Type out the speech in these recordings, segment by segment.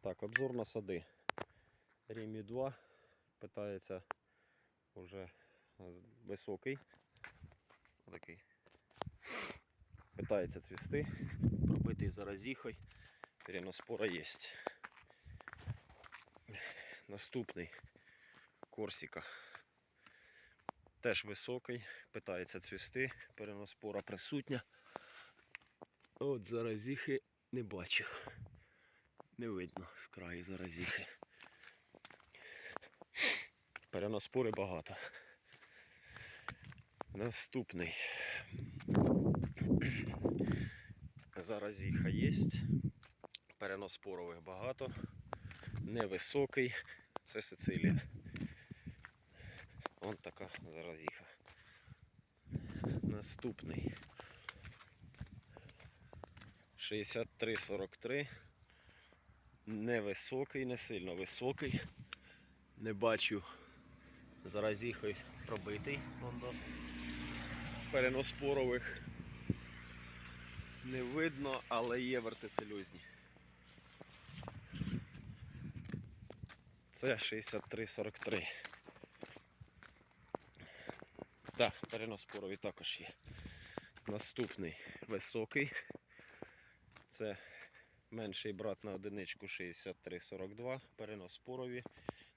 Так, обзор на сади. Рімі 2 питається вже високий. Отакий. Питається цвісти. Пробитий заразіхой. Переноспора є. Наступний Корсіка. Теж високий, питається цвісти, переноспора присутня. От заразіхи не бачу. Не видно з краю заразіхи. Переноспори багато. Наступний. Заразіха є. Переноспорових багато. Невисокий. Це Сицилія. Вон така заразіха. Наступний. 63-43. Невисокий, не сильно високий. Не бачу заразіхою пробитий. Вон до переноспорових. Не видно, але є вертицельозні. Це 63-43. Так, переноспорові також є. Наступний високий. Це менший брат на одиничку 63-42. Переноспорові.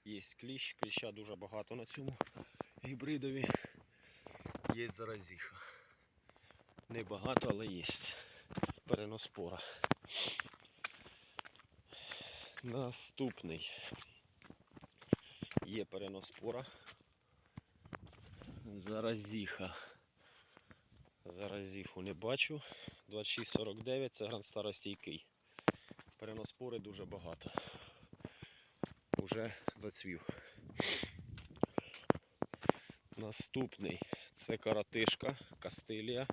Є кліщ. Кліща дуже багато на цьому гібридові. Є заразіха. Небагато, але є. Переноспора. Наступний. Є переноспора. Заразіха. Заразіху не бачу. 2649 це гранд Переноспори дуже багато. Уже зацвів. Наступний це каратишка Кастилія.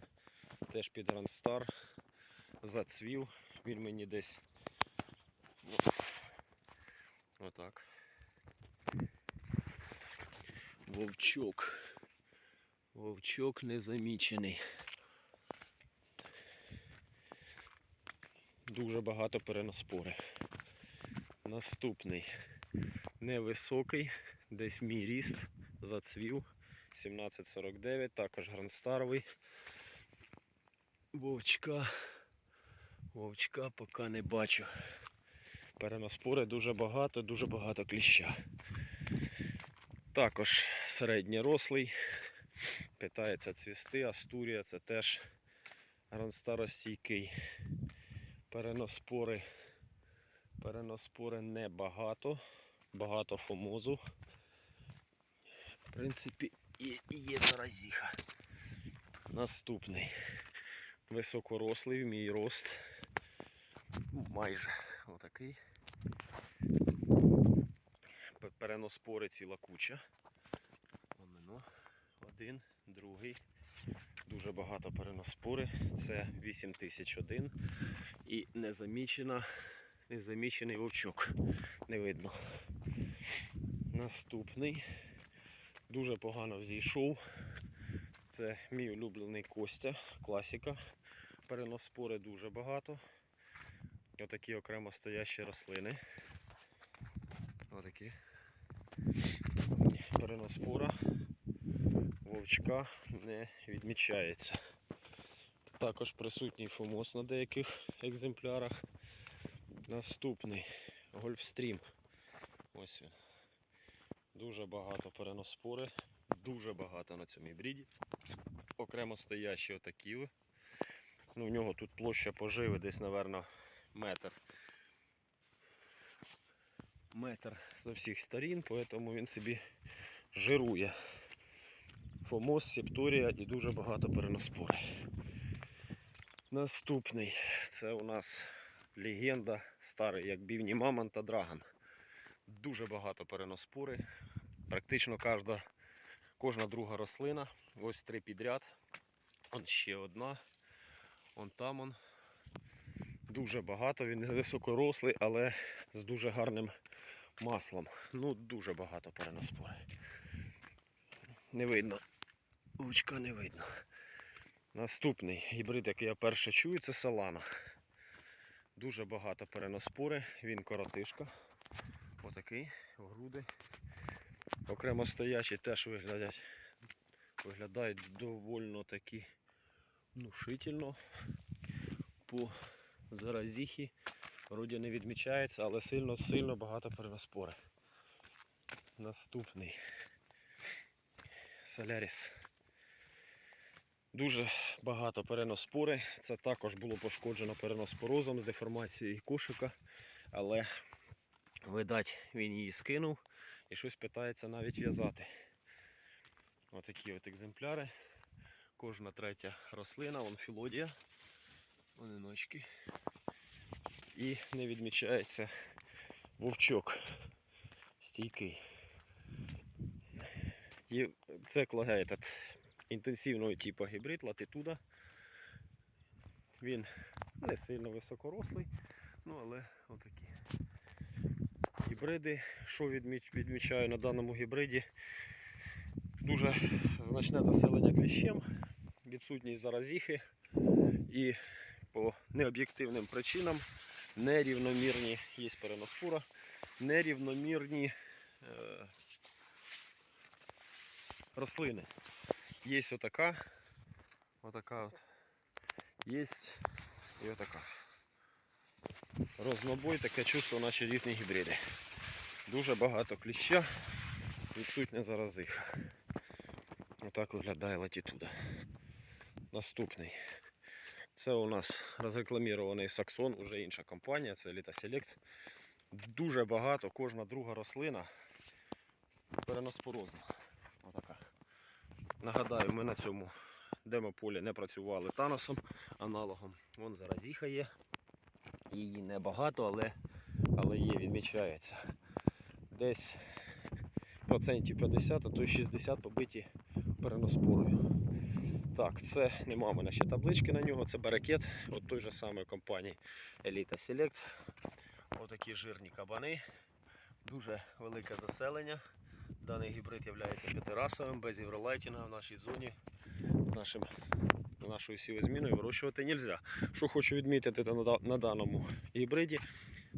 Теж під Грандстар. Зацвів. Він мені десь. Отак. Вовчок. Вовчок незамічений. Дуже багато переноспори. Наступний невисокий, десь мій ріст, зацвів. 1749, також грандстаровий. Вовчка. Вовчка поки не бачу. Переноспори дуже багато, дуже багато кліща. Також середньорослий. Питається цвісти, Астурія це теж гранстаростійкий. Переноспори. Переноспори небагато. Багато фомозу. В принципі, і є заразіха. Наступний. Високорослий в мій рост. Майже отакий. Переноспори ціла куча. Омино. Один, другий. Дуже багато переноспори. Це 8001. І незамічена, незамічений вовчок. Не видно. Наступний. Дуже погано взійшов. Це мій улюблений Костя, класика. Переноспори дуже багато. Отакі окремо стоящі рослини. Отакі. Переноспора вовчка не відмічається. Також присутній фомоз на деяких екземплярах. Наступний Гольфстрім. Ось він. Дуже багато переноспори, дуже багато на цьому гібриді. Окремо стоящі отакі. Ну, у нього тут площа поживи десь, мабуть, метр. Метр з усіх сторін, тому він собі жирує. Фомоз, септорія і дуже багато переноспори. Наступний це у нас легенда старий, як бівні мамонт та драган. Дуже багато переноспори. Практично кожна, кожна друга рослина. Ось три підряд. Он ще одна. Он там он. Дуже багато. Він високорослий, але з дуже гарним маслом. Ну, дуже багато переноспори. Не видно. Очка не видно. Наступний гібрид, який я перше чую, це Салана. Дуже багато переноспори, він коротишка. Отакий, груди. Окремо стоячі теж виглядають, виглядають довольно такі внушительно. По заразіхі вроді не відмічається, але сильно сильно багато переноспори. Наступний Соляріс. Дуже багато переноспори. Це також було пошкоджено переноспорозом з деформацією кошика, але, видать, він її скинув і щось питається навіть в'язати. Отакі от екземпляри. Кожна третя рослина, вон філодія, одиночки. І не відмічається вовчок стійкий. Це клаге этот, інтенсивного типу гібрид латитуда. Він не сильно високорослий, ну але отакі. Гібриди, що відмічаю на даному гібриді, дуже значне заселення кліщем, відсутність заразіхи і по необ'єктивним причинам нерівномірні, є переноспора, нерівномірні е, рослини. Є отака, отака от, є і отака. Рознобой, таке чувство, наче різні гібриди. Дуже багато кліща, відсутня заразиха. Отак виглядає латітуда. Наступний. Це у нас розрекламірований Саксон, уже інша компанія, це Select. Дуже багато, кожна друга рослина переноспорозна. Нагадаю, ми на цьому демополі не працювали таносом, аналогом. Вон заразіха є. Її небагато, але, але є, відмічається. Десь процентів 50, а то й 60 побиті переноспорою. Так, це нема в мене ще таблички на нього, це баракет от той же самої компанії Elite Select. Отакі жирні кабани. Дуже велике заселення. Даний гібрид є п'ятирасовим, без євролайтінга в нашій зоні. З нашим, нашою сівозміною вирощувати не можна. Що хочу відмітити на, даному гібриді.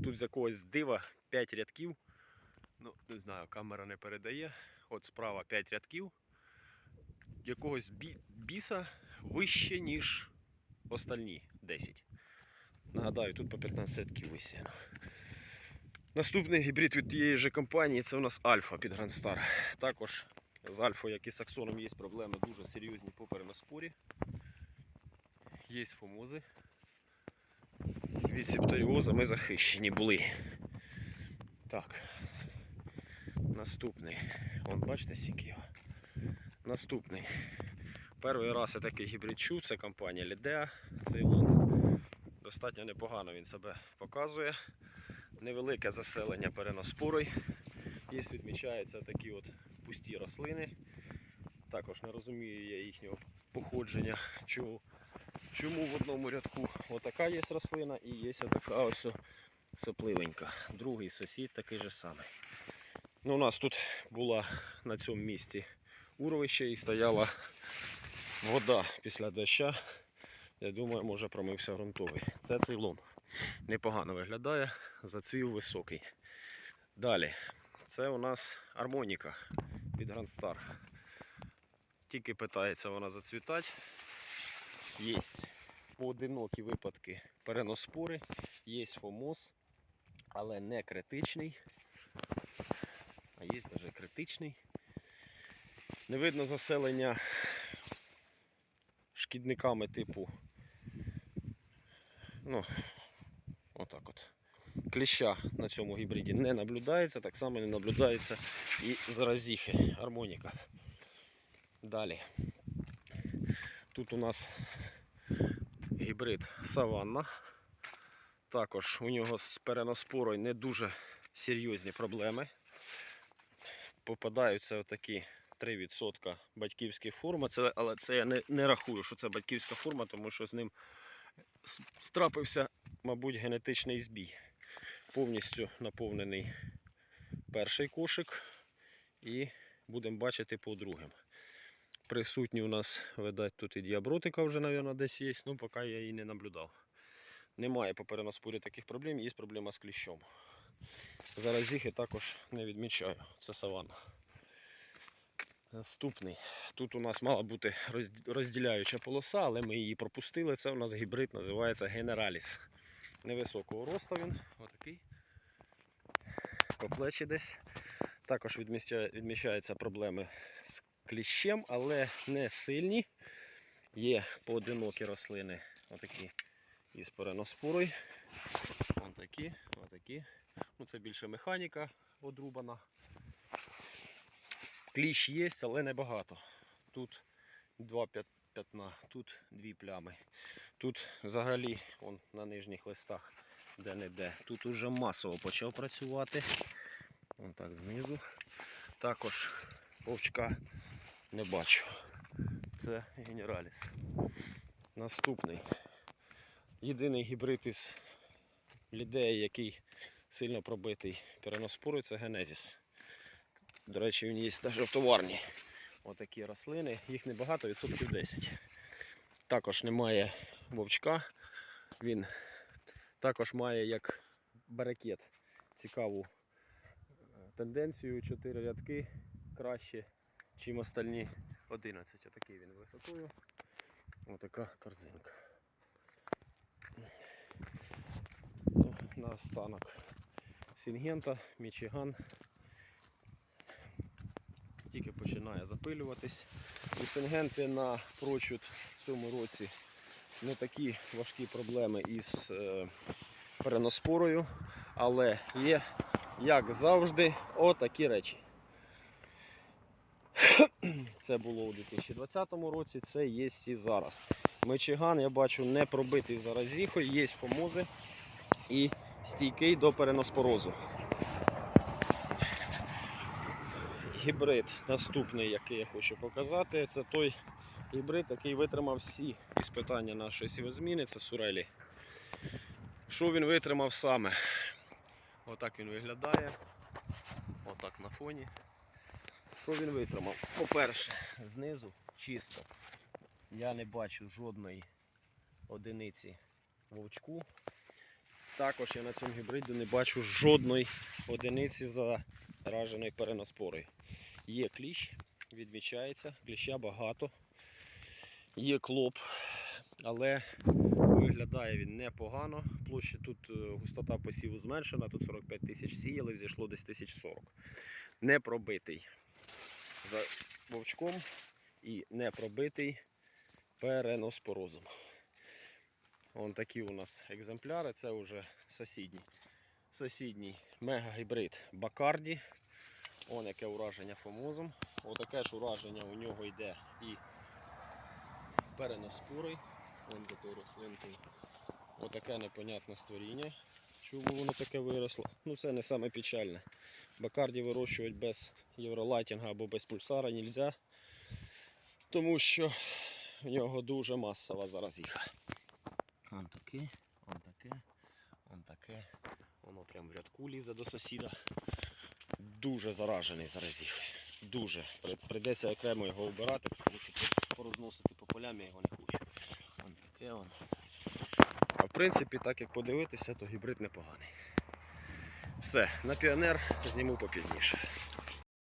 Тут з якогось дива 5 рядків. Ну, не знаю, камера не передає. От справа 5 рядків. Якогось бі- біса вище, ніж остальні 10. Нагадаю, тут по 15 рядків висіяно. Наступний гібрид від тієї ж компанії це у нас Альфа під Star. Також з Альфою, як і з Аксоном, є проблеми дуже серйозні по переноспорі. Є фомози. Від септоріоза ми захищені були. Так. Наступний. Вон, бачите, його. Наступний. Перший раз я такий гібрид чув, це компанія Lidea. Цейлон. Достатньо непогано він себе показує. Невелике заселення переноспорой. Є відмічаються такі от пусті рослини. Також не розумію я їхнього походження. Чому, чому в одному рядку отака є рослина і є така ось сопливенька. Другий сусід такий же самий. Ну, у нас тут була на цьому місці уровище і стояла вода після доща. Я думаю, може промився ґрунтовий. Це цейлон. Непогано виглядає, зацвів високий. Далі. Це у нас армоніка від Grand Star. Тільки питається вона зацвітати. Є поодинокі випадки переноспори, є фомоз, але не критичний. А є навіть критичний. Не видно заселення шкідниками типу. Ну. Кліща на цьому гібриді не наблюдається, так само не наблюдається і заразіхи, армоніка. Далі. Тут у нас гібрид Саванна. Також у нього з переноспорою не дуже серйозні проблеми. Попадаються отакі 3% батьківські форми, це, але це я не, не рахую, що це батьківська форма, тому що з ним страпився, мабуть, генетичний збій. Повністю наповнений перший кошик і будемо бачити по другим. Присутні у нас, видать, тут і діабротика вже, мабуть, десь є, ну поки я її не наблюдав. Немає по переноспорі таких проблем, є проблема з кліщом. Зараз їх я також не відмічаю. Це саванна. Наступний. Тут у нас мала бути розділяюча полоса, але ми її пропустили. Це у нас гібрид називається Генераліс. Невисокого росту він, отакий. По плечі десь. Також відмічаються проблеми з кліщем, але не сильні. Є поодинокі рослини, отакі із переноспорою. Такі, отакі. Ну, це більше механіка одрубана. Кліщ є, але небагато. Тут два п'ятна, тут дві плями. Тут взагалі он, на нижніх листах де-не-де. Тут уже масово почав працювати. Вон так знизу. Також вовчка не бачу. Це генераліс. Наступний. Єдиний гібрид із лідеї, який сильно пробитий переноспорою, це генезіс. До речі, він є навіть в товарні. Отакі рослини, їх небагато, відсотків 10. Також немає вовчка. Він також має як баракет цікаву е, тенденцію. Чотири рядки краще, чим остальні 11. Отакий він висотою. Отака корзинка. Ну, наостанок Сінгента, Мічиган. Тільки починає запилюватись. У Сингенти на прочуд в цьому році не такі важкі проблеми із е, переноспорою, але є, як завжди, отакі речі. Це було у 2020 році, це є і зараз. Мичиган, я бачу, не пробитий заразіхою, є помози і стійкий до переноспорозу. Гібрид наступний, який я хочу показати, це той гібрид, який витримав всі іспитання нашої сівозміни, це Сурелі. Що він витримав саме? Отак він виглядає. Отак на фоні. Що він витримав? По-перше, знизу чисто. Я не бачу жодної одиниці вовчку. Також я на цьому гібриді не бачу жодної одиниці зараженої переноспорою. Є кліщ, відмічається, кліща багато. Є клоп, але виглядає він непогано. Площа тут е, густота посіву зменшена, тут 45 тисяч сіяли, взійшло десь 1040. Не пробитий за вовчком і не пробитий переноспорозом. Вон такі у нас екземпляри, це вже сусідній. Сусідній мегагібрид Бакарді. Вон яке ураження фомозом. Отаке ж ураження у нього йде і переноспорий. Вон за тою рослинкою. Отаке непонятне створіння. Чому воно таке виросло? Ну це не саме печальне. Бакарді вирощувати без євролайтінга або без пульсара нельзя, тому що в нього дуже масова заразіха. Он таке, он таке, он таке. Воно прям в рядку лізе до сусіда. Дуже заражений заразіхою. Дуже. При- Прийдеться окремо його вбирати, тому що тут порозносити по полям я його не хочу. Вон таке он. А в принципі, так як подивитися, то гібрид непоганий. Все, на піонер зніму попізніше.